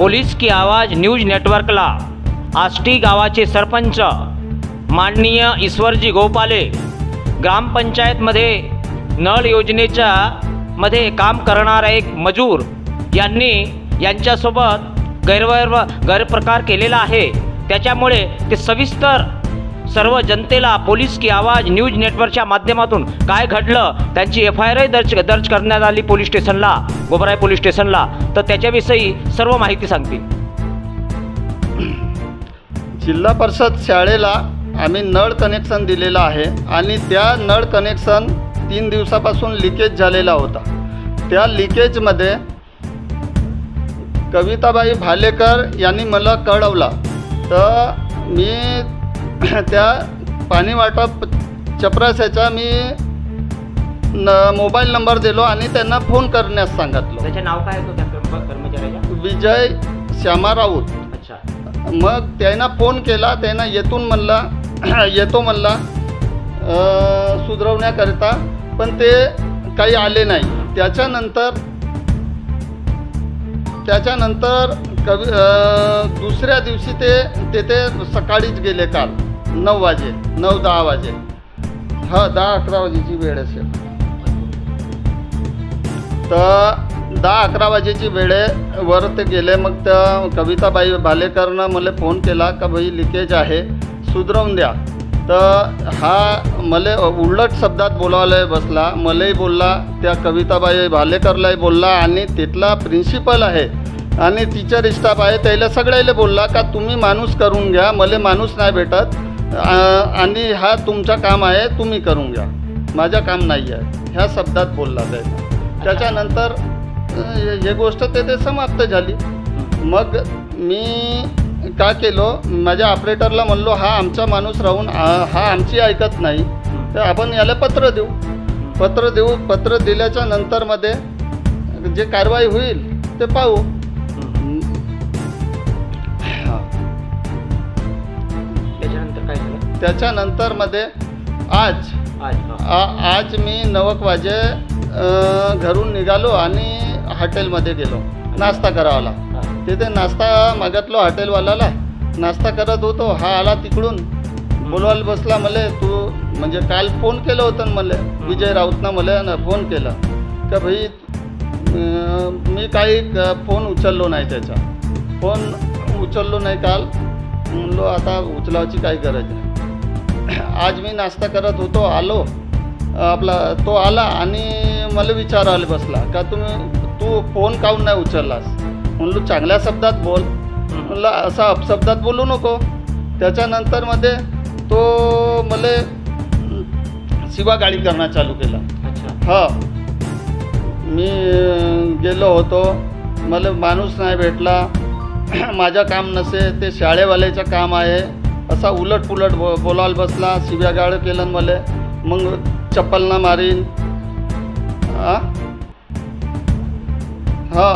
Police की आवाज news नेटवर्कला. आष्टी गावाचे सरपंच माननीय ईश्वरजी गोपाले ग्रामपंचायतमध्ये नळ योजनेच्या मध्ये काम करणारा एक मजूर यांनी यांच्यासोबत गैरवैर गैरप्रकार केलेला आहे. त्याच्यामुळे ते सविस्तर सर्व जनतेला पोलीस की आवाज न्यूज नेटवर्कच्या माध्यमातून काय घडलं त्यांची एफ आय आरही दर्ज दर्ज करण्यात आली पोलीस स्टेशनला गोबराय पोलीस स्टेशनला. तर त्याच्याविषयी सर्व माहिती सांगतील. जिल्हा परिषद शाळेला आम्ही नळ कनेक्शन दिलेलं आहे आणि त्या नळ कनेक्शन तीन दिवसापासून लिकेज झालेला होता. त्या लिकेजमध्ये कविताबाई भालेकर यांनी मला कळवला. तर मी त्या पाणी वाटप चपराशाचा मी न मोबाईल नंबर दिलो आणि त्यांना फोन करण्यास सांगितलं. त्याचे नाव काय होतं त्या कर्म- कर्मचाऱ्याच्या विजय श्यामा राऊत. अच्छा. मग त्यांना फोन केला त्यांना येतून म्हणला येतो म्हणला अ, सुधरवण्याकरिता पण ते काही आले नाही. त्याच्यानंतर त्याच्यानंतर कवी अ, दुसऱ्या दिवशी ते तेथे सकाळीच गेले काल. नऊ वाजे नऊ दहा वाजे. हा दहा अकरा वाजेची वेळ असेल. तर दहा अकरा वाजेची वेळेवर ते गेले मग त्या कविताबाई भालेकरनं मला फोन केला का भाई लिकेज आहे सुधरवून द्या. तर हा मला उलट शब्दात बोलावलाही बसला मलाही बोलला त्या कविताबाई भालेकरलाही बोलला आणि तिथला प्रिन्सिपल आहे आणि टीचर स्टाफ आहे त्याला सगळ्याला बोलला का तुम्ही माणूस करून घ्या मला माणूस नाही भेटत. आणि हा तुमचा काम आहे तुम्ही करून घ्या. माझं काम नाही आहे. ह्या शब्दात बोलला जाईल. त्याच्यानंतर हे गोष्ट ते ते समाप्त झाली. मग मी का केलो? माझ्या ऑपरेटरला म्हणलो हा आमचा माणूस राहून हा आमची ऐकत नाही. तर आपण याला पत्र देऊ. पत्र देऊ पत्र दिल्याच्या नंतरमध्ये जे कारवाई होईल ते पाहू. त्याच्यानंतरमध्ये आज आज. आ आज मी नवक वाजे अ, घरून निघालो आणि हॉटेलमध्ये गेलो. नाश्ता करावाला. तिथे नाश्ता मागितलो हॉटेलवाल्याला. नाश्ता करत होतो. हा आला तिकडून. बोलवायला बसला मला. तू म्हणजे काल फोन केलं होतं ना मला. विजय राऊतनं मला ना फोन केला. का भाई अं, मी काही क- फोन उचललो नाही त्याचा. फोन उचललो नाही काल. म्हणलो आता उचलायची काही गरज नाही. आज मी नाश्ता करत होतो आलो. आपला तो आला आणि मला विचारायला बसला का तुम्ही तू फोन काहून नाही उचललास? म्हणलो चांगल्या शब्दात बोल. म्हणलं असा अपशब्दात बोलू नको. त्याच्यानंतरमध्ये तो मला शिवागाळी करणं चालू केला. हा. मी गेलो होतो. मला माणूस नाही भेटला. माझं काम नसे ते शाळेवाल्याचं काम आहे. असा उलट पुलट बो बोलायला बसला शिव्यागाळ केलं न मला. मग चप्पल ना मारीन? हा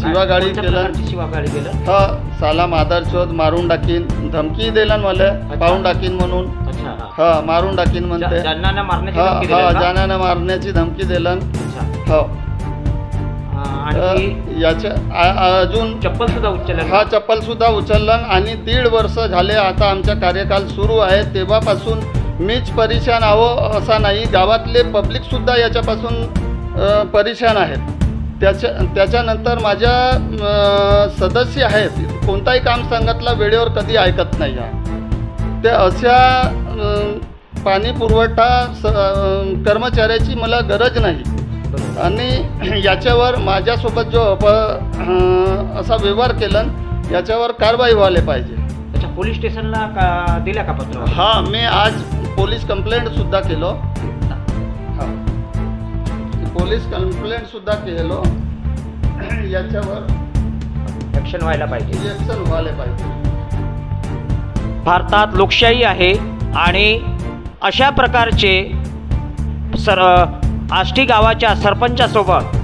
शिवागाळी कोणत्या केलं प्रकारची शिवागाळी केलं? हा साला मादर शोध मारून टाकीन. धमकी दिला मला. पाहून टाकीन म्हणून. हा. मारून टाकीन म्हणते. हा धमकी हा? जाण्यानं मारण्याची धमकी दिलं हो. हा, याच्या आ- अजून चप्पल सुद्धा उचललं हा चप्पल सुद्धा उचललं आणि दीड वर्ष झाले आता आमचा कार्यकाल सुरू आहे. तेव्हापासून मीच परेशान आहो असा नाही. गावातले पब्लिक सुद्धा याच्यापासून परेशान आहेत. त्याच्या त्याच्यानंतर माझ्या सदस्य आहेत. कोणताही काम सांगितलं वेळेवर कधी ऐकत नाही हा. ते अशा पाणी पुरवठा स कर्मचाऱ्याची मला गरज नाही. आणि याच्यावर माझ्यासोबत जो अप असा व्यवहार केला याच्यावर कारवाई व्हायला पाहिजे. अच्छा पोलीस स्टेशनला का दिल्या का पत्र? हा मी आज पोलीस कंप्लेंट सुद्धा केलो. हा. पोलीस कंप्लेंट सुद्धा केलो. याच्यावर ॲक्शन व्हायला पाहिजे. रिएक्शन व्हायला पाहिजे. भारतात लोकशाही आहे आणि अशा प्रकारचे सर आष्टी गावाच्या सरपंचासोबत.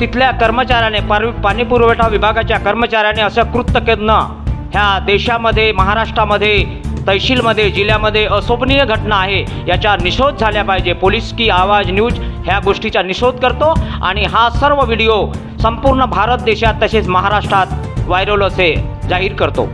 तिथल्या कर्मचाऱ्याने पार पाणी पुरवठा विभागाच्या कर्मचाऱ्याने असं कृत्य करणं ह्या देशामध्ये महाराष्ट्रामध्ये तहसीलमध्ये जिल्ह्यामध्ये अशोभनीय घटना आहे. याचा निषोध झाल्या पाहिजे. पोलीस की आवाज न्यूज ह्या गोष्टीचा निषोध करतो आणि हा सर्व व्हिडिओ संपूर्ण भारत देशात तसेच महाराष्ट्रात व्हायरल असे जाहीर करतो.